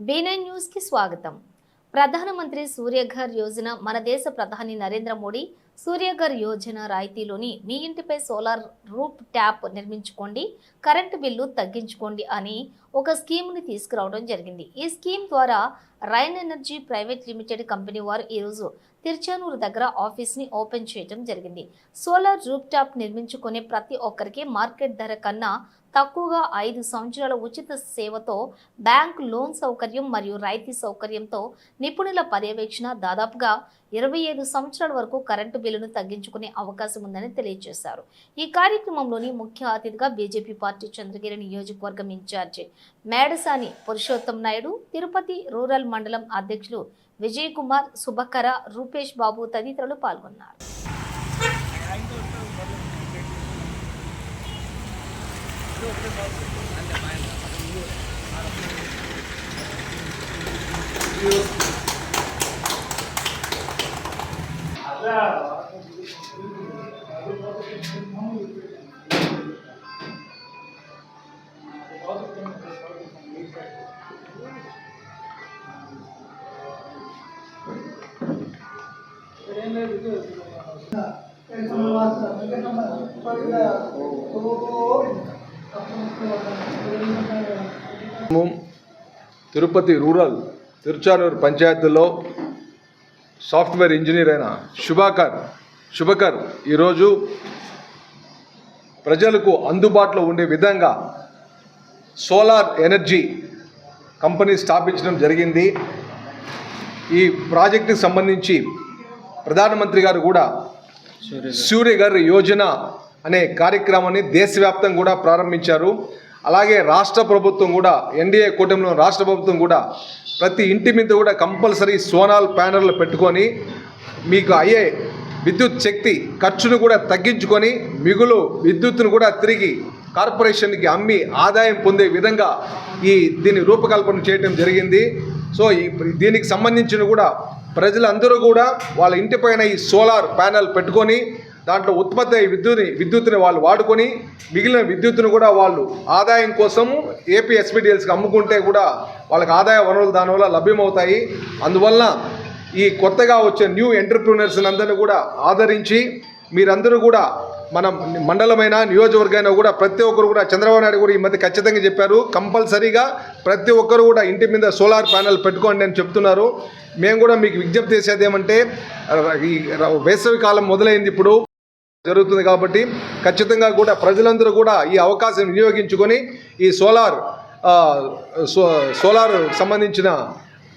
B9 న్యూస్కి స్వాగతం. ప్రధానమంత్రి సూర్యఘర్ యోజన మన దేశ ప్రధాని నరేంద్ర మోడీ సూర్యఘర్ యోజన రాయితీలోని మీ ఇంటిపై సోలార్ రూప్ ట్యాప్ నిర్మించుకోండి కరెంటు బిల్లు తగ్గించుకోండి అని ఒక స్కీమ్ని తీసుకురావడం జరిగింది. ఈ స్కీమ్ ద్వారా rain energy private limited company వారు ఈరోజు తిరుచానూరు దగ్గర ఆఫీస్ని ఓపెన్ చేయడం జరిగింది. సోలార్ రూప్ టాప్ నిర్మించుకునే ప్రతి ఒక్కరికి మార్కెట్ ధర కన్నా తక్కువగా ఐదు సంవత్సరాల ఉచిత సేవతో బ్యాంక్ లోన్ సౌకర్యం మరియు రాయితీ సౌకర్యంతో నిపుణుల పర్యవేక్షణ దాదాపుగా ఇరవై ఐదు సంవత్సరాల వరకు కరెంటు బిల్లును తగ్గించుకునే అవకాశం ఉందని తెలియజేశారు. ఈ కార్యక్రమంలోని ముఖ్య అతిథిగా బీజేపీ పార్టీ చంద్రగిరి నియోజకవర్గం ఇన్ఛార్జి మేడసాని పురుషోత్తం నాయుడు తిరుపతి రూరల్ మండలం అధ్యక్షులు విజయ్ కుమార్ సుభకర రూపేష్ బాబు తదితరులు పాల్గొన్నారు. మేము తిరుపతి రూరల్ తిరుచానూరు పంచాయతీలో సాఫ్ట్వేర్ ఇంజనీర్ అయిన శుభాకర్ శుభకర్ ఈరోజు ప్రజలకు అందుబాటులో ఉండే విధంగా సోలార్ ఎనర్జీ కంపెనీ స్థాపించడం జరిగింది. ఈ ప్రాజెక్టుకి సంబంధించి ప్రధానమంత్రి గారు కూడా సూర్యఘర్ యోజన అనే కార్యక్రమాన్ని దేశవ్యాప్తంగా కూడా ప్రారంభించారు. అలాగే రాష్ట్ర ప్రభుత్వం కూడా ఎన్డీఏ కూటమిలో రాష్ట్ర ప్రభుత్వం కూడా ప్రతి ఇంటి మీద కూడా కంపల్సరీ సోనాల్ ప్యానర్లు పెట్టుకొని మీకు అయ్యే విద్యుత్ శక్తి ఖర్చును కూడా తగ్గించుకొని మిగులు విద్యుత్తును కూడా తిరిగి కార్పొరేషన్కి అమ్మి ఆదాయం పొందే విధంగా ఈ దీన్ని రూపకల్పన చేయడం జరిగింది. సో ఈ దీనికి సంబంధించిన కూడా ప్రజలందరూ కూడా వాళ్ళ ఇంటిపైన ఈ సోలార్ ప్యానెల్ పెట్టుకొని దాంట్లో ఉత్పత్తి అయ్యే విద్యుత్ని విద్యుత్తుని వాళ్ళు వాడుకొని మిగిలిన విద్యుత్తును కూడా వాళ్ళు ఆదాయం కోసం ఏపీ ఎస్పీడిఎల్స్కి అమ్ముకుంటే కూడా వాళ్ళకి ఆదాయ వనరులు దానివల్ల లభ్యమవుతాయి. అందువలన ఈ కొత్తగా వచ్చే న్యూ ఎంటర్ప్రినర్స్ అందరినీ కూడా ఆదరించి మీరందరూ కూడా మన మండలమైన నియోజకవర్గమైన కూడా ప్రతి ఒక్కరు కూడా చంద్రబాబు నాయుడు కూడా ఈ మధ్య ఖచ్చితంగా చెప్పారు. కంపల్సరీగా ప్రతి ఒక్కరు కూడా ఇంటి మీద సోలార్ ప్యానెల్ పెట్టుకోండి అని చెప్తున్నారు. మేము కూడా మీకు విజ్ఞప్తి చేసేది ఏమంటే ఈ వేసవి కాలం మొదలైంది ఇప్పుడు జరుగుతుంది కాబట్టి ఖచ్చితంగా కూడా ప్రజలందరూ కూడా ఈ అవకాశం వినియోగించుకొని ఈ సోలార్ సో సోలార్ సంబంధించిన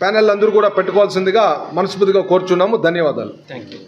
ప్యానెల్ అందరూ కూడా పెట్టుకోవాల్సిందిగా మనస్ఫూర్తిగా కోరుచున్నాము. ధన్యవాదాలు. Thank you